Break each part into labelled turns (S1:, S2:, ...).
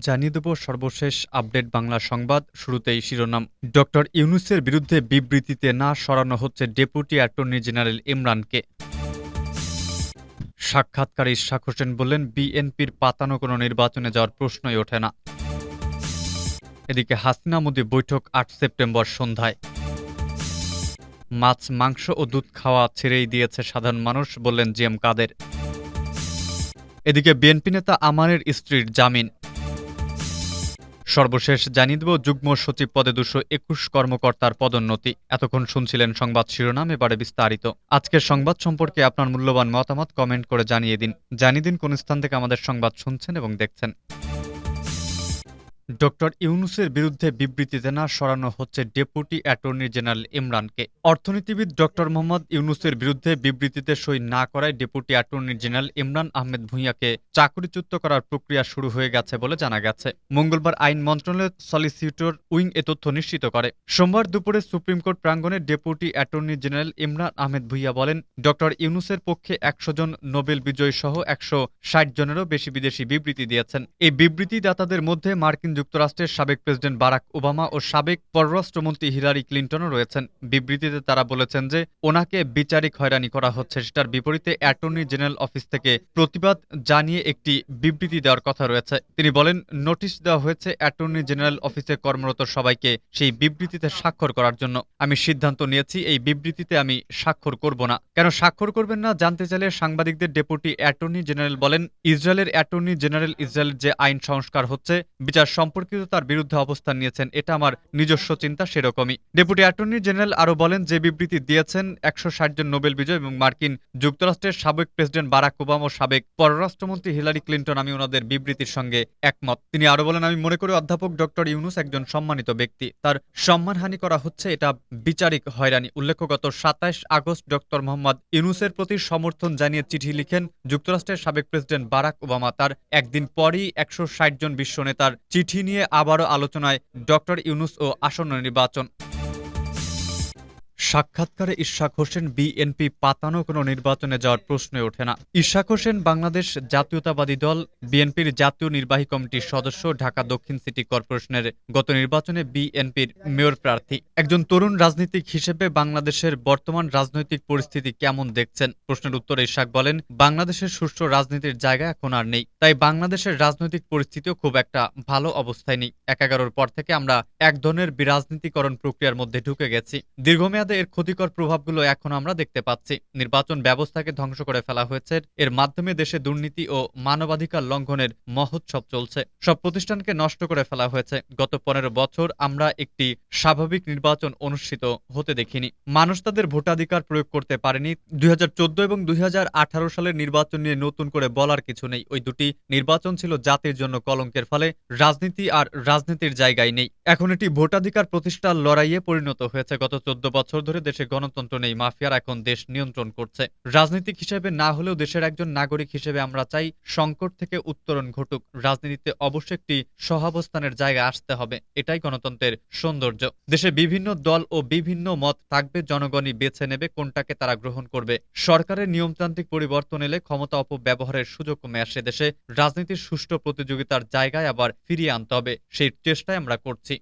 S1: জানিয়ে দেব সর্বশেষ আপডেট বাংলা সংবাদ। শুরুতেই শিরোনাম। ডক্টর ইউনুসের বিরুদ্ধে বিবৃতিতে না সরানো হচ্ছে ডেপুটি অ্যাটর্নি জেনারেল ইমরানকে। সাক্ষাৎকারে ইশাক হোসেন বললেন, বিএনপির পাতানো কোনো নির্বাচনে যাওয়ার প্রশ্নই ওঠে না। এদিকে হাসিনা মোদি বৈঠক আট সেপ্টেম্বর সন্ধ্যায়। মাছ, মাংস ও দুধ খাওয়া ছেড়েই দিয়েছে সাধারণ মানুষ, বললেন জি এম কাদের। এদিকে বিএনপি নেতা আমানের স্ত্রীর জামিন। সর্বশেষ জানিয়ে দেব, যুগ্ম সচিব পদে দুশো একুশ কর্মকর্তার পদোন্নতি। এতক্ষণ শুনছিলেন সংবাদ শিরোনাম, এবারে বিস্তারিত। আজকের সংবাদ সম্পর্কে আপনার মূল্যবান মতামত কমেন্ট করে জানিয়ে দিন। জানিয়ে দিন কোন স্থান থেকে আমাদের সংবাদ শুনছেন এবং দেখছেন। ডক্টর ইউনুসের বিরুদ্ধে বিবৃতিতে না সরানো হচ্ছে ডেপুটি অ্যাটর্নি জেনারেল ইমরানকে। অর্থনীতিবিদ ডক্টর মোহাম্মদ ইউনুসের বিরুদ্ধে বিবৃতিতে সই না করায় deputy attorney general Imran Ahmed ভূঁইয়াকে চাকরিচ্যুত করার প্রক্রিয়া শুরু হয়ে গেছে বলে জানা গেছে। মঙ্গলবার আইন মন্ত্রণালয়ের সলিসিটর উইং এ তথ্য নিশ্চিত করে। সোমবার দুপুরে সুপ্রিম কোর্ট প্রাঙ্গণে deputy attorney general Imran Ahmed Bhuiyan বলেন, ডক্টর ইউনুসের পক্ষে একশো জন নোবেল বিজয়ী সহ একশো ষাট জনেরও বেশি বিদেশি বিবৃতি দিয়েছেন। এই বিবৃতি দাতাদের মধ্যে মার্কিন যুক্তরাষ্ট্রের সাবেক প্রেসিডেন্ট বারাক ওবামা ও সাবেক পররাষ্ট্রমন্ত্রী হিলারি ক্লিন্টনও রয়েছেন। বিবৃতিতে তারা বলেছেন যে, ওনাকে বিচারিক হয়রানি করা হচ্ছে। সেটার বিপরীতে অ্যাটর্নি জেনারেল অফিস থেকে প্রতিবাদ জানিয়ে একটি বিবৃতি দেওয়ার কথা রয়েছে। তিনি বলেন, নোটিশ দেওয়া হয়েছে অ্যাটর্নি জেনারেল অফিসে কর্মরত সবাইকে সেই বিবৃতিতে স্বাক্ষর করার জন্য। আমি সিদ্ধান্ত নিয়েছি, এই বিবৃতিতে আমি স্বাক্ষর করব না। কেন স্বাক্ষর করবেন না? জানতে চাইলে সাংবাদিকদের ডেপুটি অ্যাটর্নি জেনারেল বলেন, ইসরায়েলের অ্যাটর্নি জেনারেল ইসরায়েলের যে আইন সংস্কার হচ্ছে, বিচার সম্পর্কিত তার বিরুদ্ধে অবস্থান নিয়েছেন, এটা আমার নিজস্ব চিন্তা, সেরকমই। ডেপুটি অ্যাটর্নি জেনারেল আরও বলেন, যে বিবৃতি দিয়েছেন, একশো ষাট জন নোবেল বিজয় এবং মার্কিন যুক্তরাষ্ট্রের সাবেক প্রেসিডেন্ট বারাক ওবামা ও সাবেক পররাষ্ট্রমন্ত্রী হিলারি ক্লিন্টন, আমি ওনাদের বিবৃতির সঙ্গে একমত। তিনি আরও বলেন, আমি মনে করি অধ্যাপক ডক্টর ইউনুস একজন সম্মানিত ব্যক্তি। তার সম্মানহানি করা হচ্ছে, এটা বিচারিক হয়রানি। উল্লেখ্য গত সাতাইশ আগস্ট ডক্টর মোহাম্মদ ইউনুসের প্রতি সমর্থন জানিয়ে চিঠি লিখেন যুক্তরাষ্ট্রের সাবেক প্রেসিডেন্ট বারাক ওবামা। তার একদিন পরই একশো ষাট জন বিশ্ব নেতার চিঠি নিয়ে আবারও আলোচনায় ডক্টর ইউনুস ও আসন্ন নির্বাচন। সাক্ষাৎকারে ইশাক হোসেন বিএনপি পাতানো কোনো নির্বাচনে যাওয়ার প্রশ্নই ওঠে না। ইশাক হোসেন বাংলাদেশ জাতীয়তাবাদী দল, বিএনপির জাতীয় নির্বাহী কমিটির সদস্য, ঢাকা দক্ষিণ সিটি কর্পোরেশনের গত নির্বাচনে বিএনপির মেয়র প্রার্থী। একজন তরুণ রাজনীতিক হিসেবে বাংলাদেশের বর্তমান রাজনৈতিক পরিস্থিতি কেমন দেখছেন? প্রশ্নের উত্তরে ইশাক বলেন, বাংলাদেশের সুষ্ঠু রাজনীতির জায়গা এখন আর নেই। তাই বাংলাদেশের রাজনৈতিক পরিস্থিতিও খুব একটা ভালো অবস্থায় নেই। এক এগারোর পর থেকে আমরা এক ধরনের বিরাজনীতিকরণ প্রক্রিয়ার মধ্যে ঢুকে গেছি। দীর্ঘমেয়াদে এর ক্ষতিকর প্রভাবগুলো এখন আমরা দেখতে পাচ্ছি। নির্বাচন ব্যবস্থাকে ধ্বংস করে ফেলা হয়েছে। এর মাধ্যমে দেশে দুর্নীতি ও মানবাধিকার লঙ্ঘনের মহোৎসব চলছে। সব প্রতিষ্ঠানকে নষ্ট করে ফেলা হয়েছে। গত পনেরো বছর আমরা একটি স্বাভাবিক নির্বাচন অনুষ্ঠিত হতে দেখিনি। মানুষ তাদের ভোটাধিকার প্রয়োগ করতে পারেনি। দুই হাজার চোদ্দ এবং দুই হাজার আঠারো সালের নির্বাচন নিয়ে নতুন করে বলার কিছু নেই। ওই দুটি নির্বাচন ছিল জাতির জন্য কলঙ্কের ফলে। রাজনীতি আর রাজনীতির জায়গায় নেই। এখন এটি ভোটাধিকার প্রতিষ্ঠার লড়াইয়ে পরিণত হয়েছে। গত চোদ্দ বছর ধরে দেশে গণতন্ত্র নেই, মাফিয়ার এখন দেশ নিয়ন্ত্রণ করছে। রাজনীতিক হিসেবে না হলেও দেশের একজন নাগরিক হিসেবে আমরা চাই সংকট থেকে উত্তরণ ঘটুক। রাজনীতিতে অবশ্যই একটি সহাবস্থানের জায়গায় আসতে হবে, এটাই গণতন্ত্রের সৌন্দর্য। দেশে বিভিন্ন দল ও বিভিন্ন মত থাকবে, জনগণই বেছে নেবে কোনটাকে তারা গ্রহণ করবে। সরকারের নিয়মতান্ত্রিক পরিবর্তন এলে ক্ষমতা অপব্যবহারের সুযোগ কমে আসে দেশে। রাজনীতির সুষ্ঠু প্রতিযোগিতার জায়গায় আবার ফিরিয়ে আনতে হবে, সেই চেষ্টাই আমরা করছি।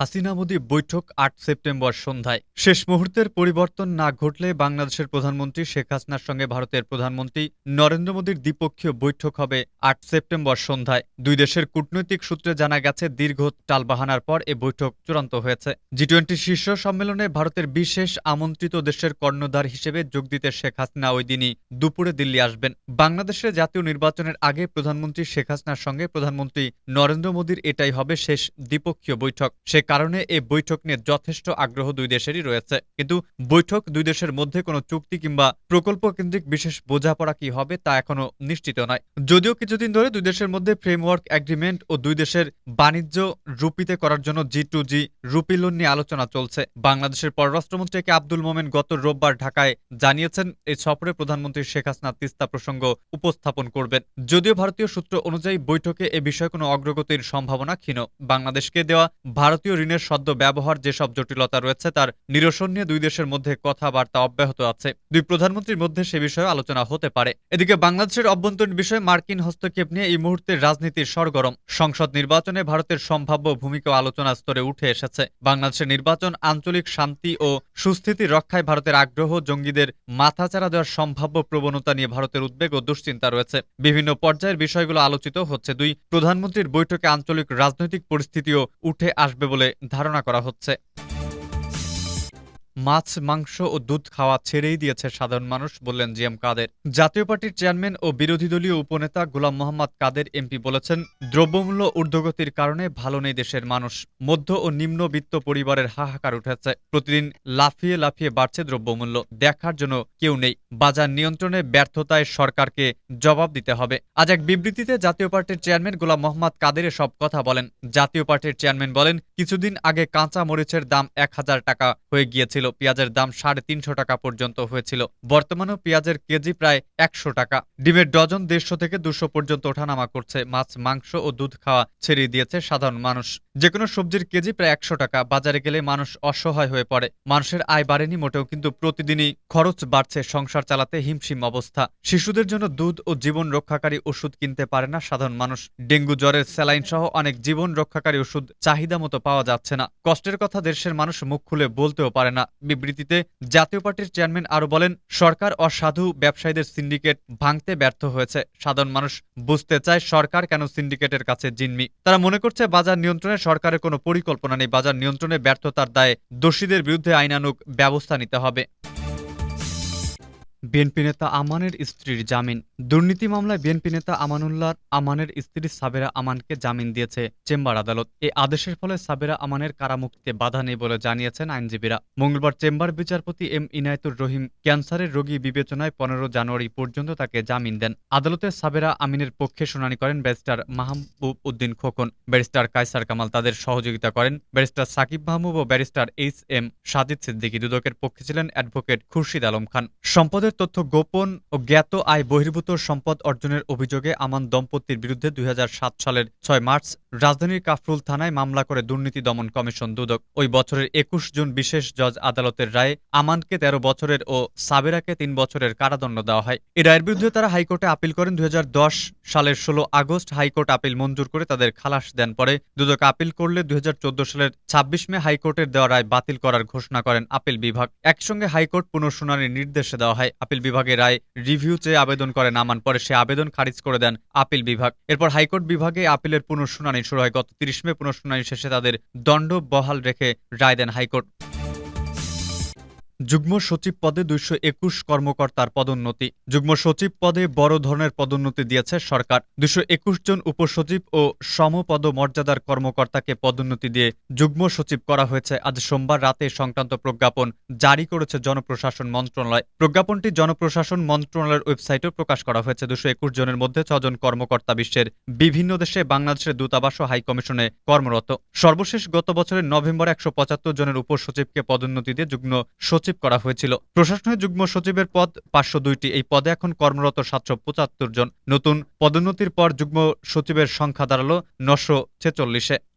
S1: হাসিনা মোদি বৈঠক আট সেপ্টেম্বর সন্ধ্যায়। শেষ মুহূর্তের পরিবর্তন না ঘটলে বাংলাদেশের প্রধানমন্ত্রী শেখ হাসিনার সঙ্গে ভারতের প্রধানমন্ত্রী নরেন্দ্র মোদীর দ্বিপক্ষীয় বৈঠক হবে আট সেপ্টেম্বর সন্ধ্যায়। দুই দেশের কূটনৈতিক সূত্রে জানা গেছে, দীর্ঘ টালবাহানার পর এ বৈঠক চূড়ান্ত হয়েছে। জি টোয়েন্টি শীর্ষ সম্মেলনে ভারতের বিশেষ আমন্ত্রিত দেশের কর্ণধার হিসেবে যোগ দিতে শেখ হাসিনা ওই দিনই দুপুরে দিল্লি আসবেন। বাংলাদেশের জাতীয় নির্বাচনের আগে প্রধানমন্ত্রী শেখ হাসিনার সঙ্গে প্রধানমন্ত্রী নরেন্দ্র মোদীর এটাই হবে শেষ দ্বিপক্ষীয় বৈঠক। সে কারণে এই বৈঠক নিয়ে যথেষ্ট আগ্রহ দুই দেশেরই রয়েছে। কিন্তু বৈঠক দুই দেশের মধ্যে কোনো চুক্তি কিংবা প্রকল্প কেন্দ্রিক বিশেষ বোঝাপড়া কি হবে তা এখনও নিশ্চিত নয়। যদিও কিছুদিন ধরে দুই দেশের মধ্যে ফ্রেমওয়ার্ক এগ্রিমেন্ট ও দুই দেশের বাণিজ্য রূপিতে করার জন্য G to G rupee loan নিয়ে আলোচনা চলছে। বাংলাদেশের পররাষ্ট্রমন্ত্রী কে আব্দুল মোমেন গত রোববার ঢাকায় জানিয়েছেন এই সফরে প্রধানমন্ত্রী শেখ হাসিনা তিস্তা প্রসঙ্গ উপস্থাপন করবেন। যদিও ভারতীয় সূত্র অনুযায়ী বৈঠকে এ বিষয়ে কোনো অগ্রগতির সম্ভাবনা ক্ষীণ। বাংলাদেশকে দেওয়া ভারতীয় ঋণের সদ্য ব্যবহার, যেসব জটিলতা রয়েছে তার নিরসন নিয়ে দুই দেশের মধ্যে কথাবার্তা অব্যাহত আছে। দুই প্রধানমন্ত্রীর মধ্যে সে বিষয়ে আলোচনা হতে পারে। এদিকে বাংলাদেশের অভ্যন্তরীণ বিষয়ে, মার্কিন হস্তক্ষেপ নিয়ে এই মুহূর্তে রাজনীতির সরগরম। সংসদ নির্বাচনে ভারতের সম্ভাব্য ভূমিকা আলোচনা স্তরে উঠে এসেছে। বাংলাদেশের নির্বাচন আঞ্চলিক শান্তি ও সুস্থিতি রক্ষায় ভারতের আগ্রহ, জঙ্গিদের মাথাচাড়া দেওয়ার সম্ভাব্য প্রবণতা নিয়ে ভারতের উদ্বেগ ও দুশ্চিন্তা রয়েছে। বিভিন্ন পর্যায়ের বিষয়গুলো আলোচিত হচ্ছে। দুই প্রধানমন্ত্রীর বৈঠকে আঞ্চলিক রাজনৈতিক পরিস্থিতিও উঠে আসবে বলে ধারণা করা হচ্ছে। মাছ, মাংস ও দুধ খাওয়া ছেড়েই দিয়েছে সাধারণ মানুষ, বললেন জি এম কাদের। জাতীয় পার্টির চেয়ারম্যান ও বিরোধী দলীয় উপনেতা গোলাম মোহাম্মদ কাদের এমপি বলেছেন, দ্রব্যমূল্য ঊর্ধ্বগতির কারণে ভালো নেই দেশের মানুষ। মধ্য ও নিম্নবিত্ত পরিবারের হাহাকার উঠেছে। প্রতিদিন লাফিয়ে লাফিয়ে বাড়ছে দ্রব্যমূল্য। দেখার জন্য কেউ নেই। বাজার নিয়ন্ত্রণে ব্যর্থতায় সরকারকে জবাব দিতে হবে। আজ এক বিবৃতিতে জাতীয় পার্টির চেয়ারম্যান গোলাম মোহাম্মদ কাদের সব কথা বলেন। জাতীয় পার্টির চেয়ারম্যান বলেন, কিছুদিন আগে কাঁচা মরিচের দাম এক হাজার টাকা হয়ে গিয়েছিল। পেঁয়াজের দাম সাড়ে তিনশো টাকা পর্যন্ত হয়েছিল। বর্তমানেও পেঁয়াজের কেজি প্রায় একশো টাকা। ডিমের ডজন দেড়শো থেকে দুশো পর্যন্ত ওঠানামা করছে। মাছ, মাংস ও দুধ খাওয়া ছেড়ে দিয়েছে সাধারণ মানুষ। যে কোনো সবজির কেজি প্রায় একশো টাকা। বাজারে গেলে মানুষ অসহায় হয়ে পড়ে। মানুষের আয় বাড়েনি মোটেও, কিন্তু প্রতিদিনই খরচ বাড়ছে সংসার চালাতে হিমশিম অবস্থা। শিশুদের জন্য দুধ ও জীবন রক্ষাকারী ওষুধ কিনতে পারে না সাধারণ মানুষ। ডেঙ্গু জ্বরের স্যালাইন সহ অনেক জীবন রক্ষাকারী ওষুধ চাহিদা মতো পাওয়া যাচ্ছে না। কষ্টের কথা দেশের মানুষ মুখ খুলে বলতেও পারে না। বিবৃতিতে জাতীয় পার্টির চেয়ারম্যান আরও বলেন, সরকার অসাধু ব্যবসায়ীদের সিন্ডিকেট ভাঙতে ব্যর্থ হয়েছে। সাধারণ মানুষ বুঝতে চায় সরকার কেন সিন্ডিকেটের কাছে জিনমি তারা মনে করছে বাজার নিয়ন্ত্রণে সরকারের কোনো পরিকল্পনা নেই। বাজার নিয়ন্ত্রণে ব্যর্থতার দায়ে দোষীদের বিরুদ্ধে আইনানুক ব্যবস্থা নিতে হবে। বিএনপি নেতা আমানের স্ত্রীর জামিন। দুর্নীতি মামলায় বিএনপি নেতা আমানুল্লাহ আমানের স্ত্রী সাবেরা আমানকে জামিন দিয়েছে চেম্বার আদালত। এই আদেশের ফলে সাবেরা আমানের কারামুক্তিতে বাধা নেই বলে জানিয়েছেন আইনজীবীরা। মঙ্গলবার চেম্বার বিচারপতি এম ইনায়তুর রহিম ক্যান্সারের রোগী বিবেচনায় পনেরো জানুয়ারি পর্যন্ত তাকে জামিন দেন। আদালতে সাবেরা আমিনের পক্ষে শুনানি করেন ব্যারিস্টার মাহবুব উদ্দিন খোকন। ব্যারিস্টার কায়সার কামাল তাদের সহযোগিতা করেন। ব্যারিস্টার সাকিব মাহমুব ও barrister H M Sajid Siddiqui দুদকের পক্ষে ছিলেন অ্যাডভোকেট খুরশিদ আলম খান। সম্পদের তথ্য গোপন ও জ্ঞাত আয় বহির্ভূত সম্পদ অর্জনের অভিযোগে আমান দম্পতির বিরুদ্ধে দুই হাজার সাত সালের ছয় মার্চ রাজধানীর কাফরুল থানায় মামলা করে দুর্নীতি দমন কমিশন দুদক। ওই বছরের একুশ জুন বিশেষ জজ আদালতের রায়ে আমানকে তেরো বছরের ও সাবেরাকে তিন বছরের কারাদণ্ড দেওয়া হয়। এ রায়ের বিরুদ্ধে তারা হাইকোর্টে আপিল করেন। দুই হাজার দশ সালের ষোলো আগস্ট হাইকোর্ট আপিল মঞ্জুর করে তাদের খালাস দেন। পরে দুদক আপিল করলে দুই হাজার চোদ্দ সালের ছাব্বিশ মে হাইকোর্টের দেওয়া রায় বাতিল করার ঘোষণা করেন আপিল বিভাগ। একসঙ্গে হাইকোর্ট পুনঃশুনানির নির্দেশ দেওয়া হয়। আপিল বিভাগের রায় রিভিউ চেয়ে আবেদন করে নামান পরে সে আবেদন খারিজ করে দেন আপিল বিভাগ। এরপর হাইকোর্ট বিভাগে আপিলের পুনঃশুনানি শুরু হয়। গত তিরিশ মে পুনঃশুনানি শেষে তাদের দণ্ড বহাল রেখে রায় দেন হাইকোর্ট। যুগ্ম সচিব পদে দুইশো একুশ কর্মকর্তার পদোন্নতি। যুগ্ম সচিব পদে বড় ধরনের পদোন্নতি দিয়েছে সরকার। দুশো একুশ জন উপসচিব ও সমপদ মর্যাদার কর্মকর্তাকে পদোন্নতি দিয়ে যুগ্ম সচিব করা হয়েছে। আজ সোমবার রাতে সংক্রান্ত প্রজ্ঞাপন জারি করেছে জনপ্রশাসন মন্ত্রণালয়। প্রজ্ঞাপনটি জনপ্রশাসন মন্ত্রণালয়ের ওয়েবসাইটেও প্রকাশ করা হয়েছে। দুশো একুশ জনের মধ্যে ছজন কর্মকর্তা বিশ্বের বিভিন্ন দেশে বাংলাদেশের দূতাবাস ও হাইকমিশনে কর্মরত। সর্বশেষ গত বছরের নভেম্বর একশো পঁচাত্তর জনের উপসচিবকে পদোন্নতি দিয়ে যুগ্ম সচিব করা হয়েছিল। প্রশাসনের যুগ্ম সচিবের পদ, পাঁচশো দুইটি। এই পদে এখন কর্মরত সাতশো পঁচাত্তর জন। নতুন পদোন্নতির পর যুগ্ম সচিবের সংখ্যা দাঁড়াল নশো ছেচল্লিশে।